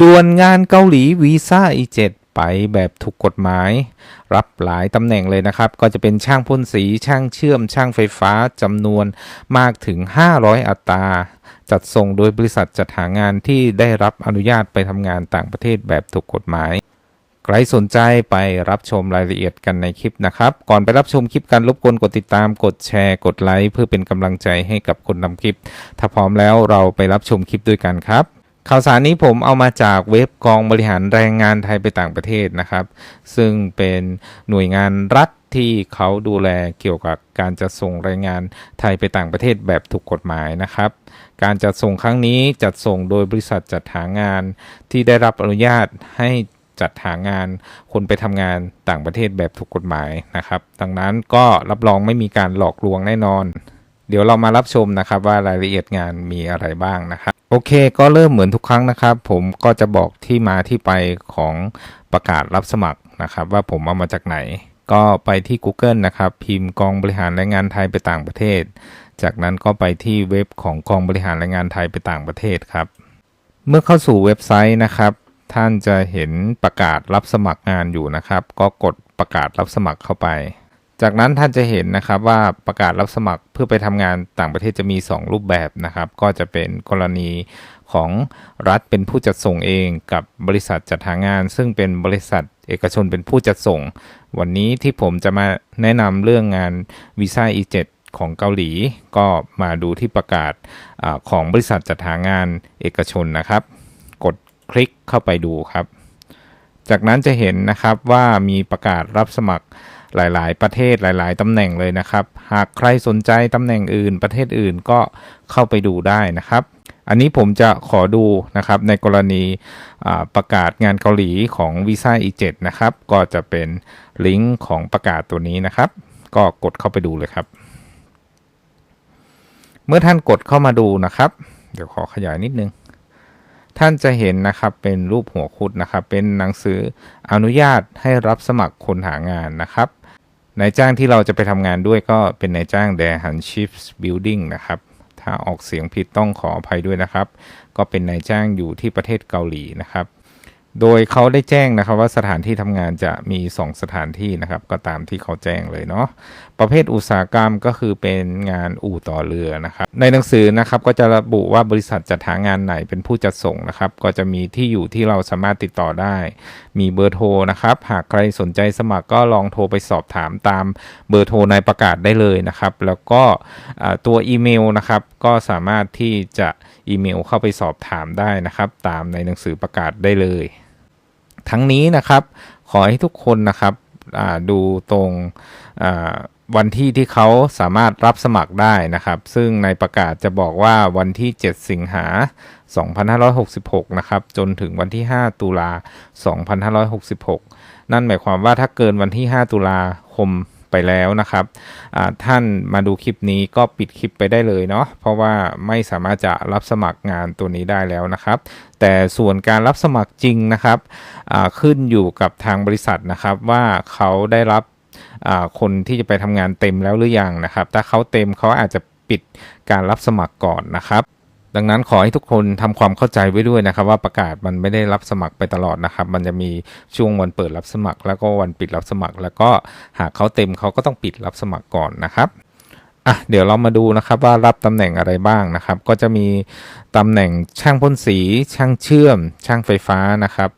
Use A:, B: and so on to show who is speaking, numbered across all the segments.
A: ด่วนงานเกาหลีวีซ่า E7 ไปแบบถูกกฎหมาย รับหลายตำแหน่งเลยนะครับ ก็จะเป็นช่างพ่นสีช่างเชื่อม ช่างไฟฟ้าจำนวนมากถึง 500 อัตรา จัดส่งโดยบริษัทจัดหางานที่ได้รับอนุญาตไปทำงานต่างประเทศแบบถูกกฎหมาย ใครสนใจไปรับชมรายละเอียดกันในคลิปนะครับ ก่อนไปรับชมคลิปกันรบกวนกดติดตามกดแชร์กดไลค์เพื่อเป็นกำลังใจให้กับคนนำคลิป ถ้าพร้อมแล้วเราไปรับชมคลิปด้วยกันครับ ข่าวสารนี้ผมเอามาจากเว็บกองบริหารแรงงานไทยไปต่างประเทศนะครับ ซึ่งเป็นหน่วยงานรัฐที่เขาดูแลเกี่ยวกับการจัดส่งแรงงานไทยไปต่างประเทศแบบถูกกฎหมายนะครับ การจัดส่งครั้งนี้จัดส่งโดยบริษัทจัดหางาน ที่ได้รับอนุญาตให้จัดหางานคนไปทำงานต่างประเทศแบบถูกกฎหมายนะครับ ดังนั้นก็รับรองไม่มีการหลอกลวงแน่นอน เดี๋ยวเรามารับชมนะครับว่ารายละเอียดงานมีอะไรบ้างนะครับ โอเคก็เริ่มเหมือนทุกครั้งนะครับ ผมก็จะบอกที่มาที่ไปของประกาศรับสมัครนะครับ ว่าผมเอามาจากไหน ก็ไปที่ Google นะครับ พิมพ์กองบริหารแรงงานไทยไปต่างประเทศ จากนั้นก็ไปที่เว็บของกองบริหารแรงงานไทยไปต่างประเทศครับ เมื่อเข้าสู่เว็บไซต์นะครับ ท่านจะเห็นประกาศรับสมัครงานอยู่นะครับ ก็กดประกาศรับสมัครเข้าไป จากนั้นท่านจะเห็นนะครับว่าประกาศรับสมัครเพื่อไปทำงานต่างประเทศจะมี 2 รูปแบบนะครับ ก็จะเป็นกรณีของรัฐเป็นผู้จัดส่งเองกับบริษัทจัดหางาน ซึ่งเป็นบริษัทเอกชนเป็นผู้จัดส่ง วันนี้ที่ผมจะมาแนะนำเรื่องงานวีซ่า E7 ของเกาหลี ก็มาดูที่ประกาศอของบริษัทจัดหางานเอกชนนะครับ กดคลิกเข้าไปดูครับ จากนั้นจะเห็นนะครับว่ามีประกาศรับสมัคร หลาย ๆ ประเทศหลาย ๆตำแหน่งเลยนะครับ หากใครสนใจตำแหน่งอื่น ประเทศอื่นก็เข้าไปดูได้นะครับ อันนี้ผมจะขอดูนะครับในกรณีประกาศงานเกาหลีของวีซ่า E7 นะครับ ก็จะเป็นลิงก์ของประกาศตัวนี้นะครับ ก็กดเข้าไปดูเลยครับ เมื่อท่านกดเข้ามาดูนะครับ เดี๋ยวขอขยายนิดนึงท่านจะเห็นนะครับเป็นรูปหัวคุดนะครับ เป็นหนังสืออนุญาตให้รับสมัครคนหางานนะครับ นายจ้างที่เราจะไปทำงานด้วยก็เป็นนายจ้าง The Han Ships Building นะครับ ถ้าออกเสียงผิดต้องขออภัยด้วยนะครับ ก็เป็นนายจ้างอยู่ที่ประเทศเกาหลีนะครับ โดยเขาได้แจ้งนะครับว่าสถานที่ทำงานจะมี 2 สถานที่นะครับ ก็ตามที่เขาแจ้งเลยเนาะประเภทอุตสาหกรรมก็คือเป็นงานอู่ต่อเรือนะครับ ในหนังสือนะครับก็จะระบุว่าบริษัทจัดหางานไหนเป็นผู้จัดส่งนะครับ ก็จะมีที่อยู่ที่เราสามารถติดต่อได้ มีเบอร์โทรนะครับ หากใครสนใจสมัครก็ลองโทรไปสอบถามตามเบอร์โทรในประกาศได้เลยนะครับ แล้วก็ตัวอีเมลนะครับ ก็สามารถที่จะอีเมลเข้าไปสอบถามได้นะครับ ตามในหนังสือประกาศได้เลย ทั้งนี้นะครับ ขอให้ทุกคนนะครับดูตรงวันที่ที่เขาสามารถรับสมัครได้นะครับ ซึ่งในประกาศจะบอกว่าวันที่ 7 สิงหา 2566 นะครับ จนถึงวันที่ 5 ตุลา 2566 นั่นหมายความว่าถ้าเกินวันที่ 5 ตุลาคม ไปแล้วนะครับท่านมาดูคลิปนี้ก็ปิดคลิปไปได้เลยเนาะเพราะว่าไม่สามารถจะรับสมัครงานตัวนี้ได้แล้วนะครับ แต่ส่วนการรับสมัครจริงนะครับขึ้นอยู่กับทางบริษัทนะครับว่าเขาได้รับคนที่จะไปทำงานเต็มแล้วหรือยังนะครับ ถ้าเขาเต็มเขาอาจจะปิดการรับสมัครก่อนนะครับ ดังนั้นขอให้ทุกคนทำความเข้าใจไว้ด้วยนะครับ ว่าประกาศมันไม่ได้รับสมัครไปตลอดนะครับ มันจะมีช่วงวันเปิดรับสมัคร แล้วก็วันปิดรับสมัคร แล้วก็หากเขาเต็มเขาก็ต้องปิดรับสมัครก่อนนะครับอะเดี๋ยวเรามาดูนะครับว่ารับตำแหน่งอะไรบ้างนะครับ ก็จะมีตำแหน่งช่างพ่นสี ช่างเชื่อม ช่างไฟฟ้านะครับ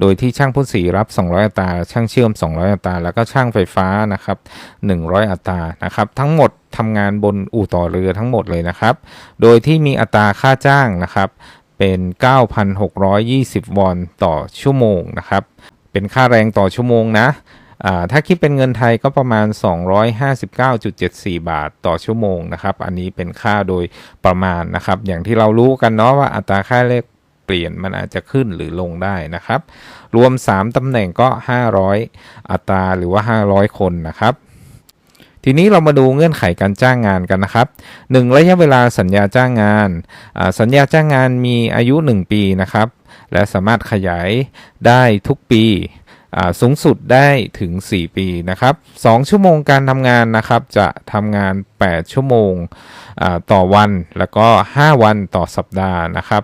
A: โดยที่ช่างพ่นสีรับ 200 อัตรา ช่างเชื่อม 200 อัตรา แล้วก็ช่างไฟฟ้านะครับ 100 อัตรานะครับ ทั้งหมด ทำงานบนอู่ต่อเรือทั้งหมดเลยนะครับ โดยที่มีอัตราค่าจ้างนะครับเป็น 9,620 วอนต่อชั่วโมงนะครับ เป็นค่าแรงต่อชั่วโมงนะถ้าคิดเป็นเงินไทยก็ประมาณ 259.74 บาทต่อชั่วโมงนะครับ อันนี้เป็นค่าโดยประมาณนะครับ อย่างที่เรารู้กันเนาะว่าอัตราค่าแลกเปลี่ยนมันอาจจะขึ้นหรือลงได้นะครับ รวม 3 ตำแหน่งก็ 500 อัตราหรือว่า 500 คนนะครับ ทีนี้เรามาดูเงื่อนไขการจ้างงานกันนะครับ 1 ระยะเวลาสัญญาจ้างงาน สัญญาจ้างงานมีอายุ 1 ปีนะครับ และสามารถขยายได้ทุกปีสูงสุดได้ถึง 4 ปีนะครับ 2 ชั่วโมงการทำงานนะครับ จะทำงาน 8 ชั่วโมงต่อวัน แล้วก็ 5 วันต่อสัปดาห์นะครับ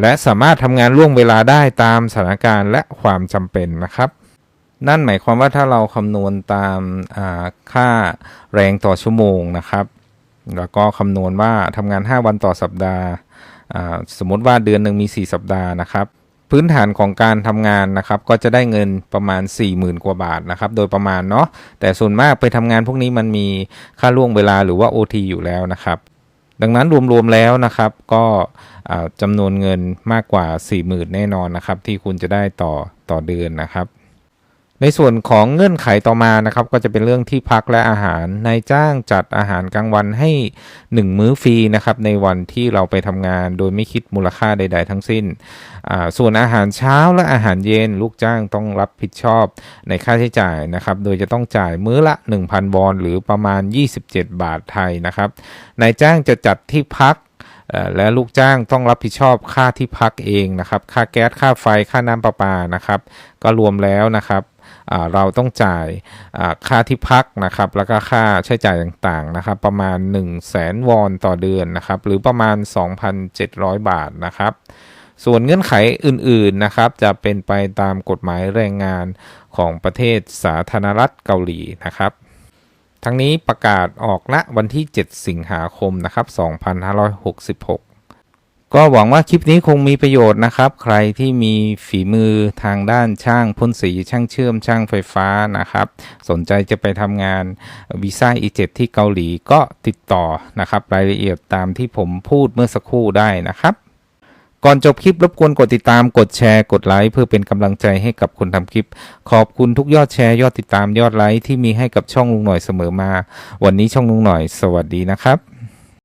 A: และสามารถทำงานล่วงเวลาได้ตามสถานการณ์และความจำเป็นนะครับ นั่นหมายความว่าถ้าเราคำนวณตามาค่าแรงต่อชั่วโมงนะครับ แล้วก็คำนวณว่าทำงาน 5 วันต่อสัปดาห์าสมมติว่าเดือนหนึ่งมี 4 สัปดาห์นะครับ พื้นฐานของการทำงานนะครับ ก็จะได้เงินประมาณ 40,000 กว่าบาทนะครับ โดยประมาณเนาะ แต่ส่วนมากไปทำงานพวกนี้มันมีค่าล่วงเวลาหรือว่า OT อยู่แล้วนะครับดังนั้นรวมๆแล้วนะครับก็จำนวนเงินมากกว่า 40,000 แน่นอนนะครับ ที่คุณจะได้ต่อต่อเดือนนะครับ ในส่วนของเงื่อนไขต่อมานะครับ ก็จะเป็นเรื่องที่พักและอาหารนายจ้างจัดอาหารกลางวันให้ 1 มื้อฟรีนะครับในวันที่เราไปทำงานโดยไม่คิดมูลค่าใด ๆ ทั้งสิ้น ส่วนอาหารเช้าและอาหารเย็นลูกจ้างต้องรับผิดชอบในค่าใช้จ่ายนะครับ โดยจะต้องจ่ายมื้อละ 1,000 วอน หรือประมาณ 27 บาทไทยนะครับนายจ้างจะจัดที่พักและลูกจ้างต้องรับผิดชอบค่าที่พักเองนะครับ ค่าแก๊ส ค่าไฟ ค่าน้ำประปานะครับ ก็รวมแล้วนะครับ เราต้องจ่ายค่าที่พักนะครับ แล้วก็ค่าใช้จ่ายต่างๆนะครับ ประมาณ 1 0 0 0 0แสนวอนต่อเดือนนะครับ หรือประมาณ 2,700 บาทนะครับส่วนเงื่อนไขอื่นๆนะครับ จะเป็นไปตามกฎหมายแรงงานของประเทศสาธารณรัฐเกาหลีนะครับ ทั้งนี้ประกาศออกณวันที่ 7 สิงหาคมนะครับ 2566 ก็หวังว่าคลิปนี้คงมีประโยชน์นะครับ ใครที่มีฝีมือทางด้านช่างพ่นสีช่างเชื่อมช่างไฟฟ้านะครับ สนใจจะไปทำงานวีซ่า E7 ที่เกาหลีก็ติดต่อนะครับ รายละเอียดตามที่ผมพูดเมื่อสักครู่ได้นะครับก่อนจบคลิปรบกวนกดติดตามกดแชร์กดไลค์เพื่อเป็นกำลังใจให้กับคนทำคลิป ขอบคุณทุกยอดแชร์ยอดติดตามยอดไลค์ที่มีให้กับช่องลุงหน่อยเสมอมา วันนี้ช่องลุงหน่อย สวัสดีนะครับ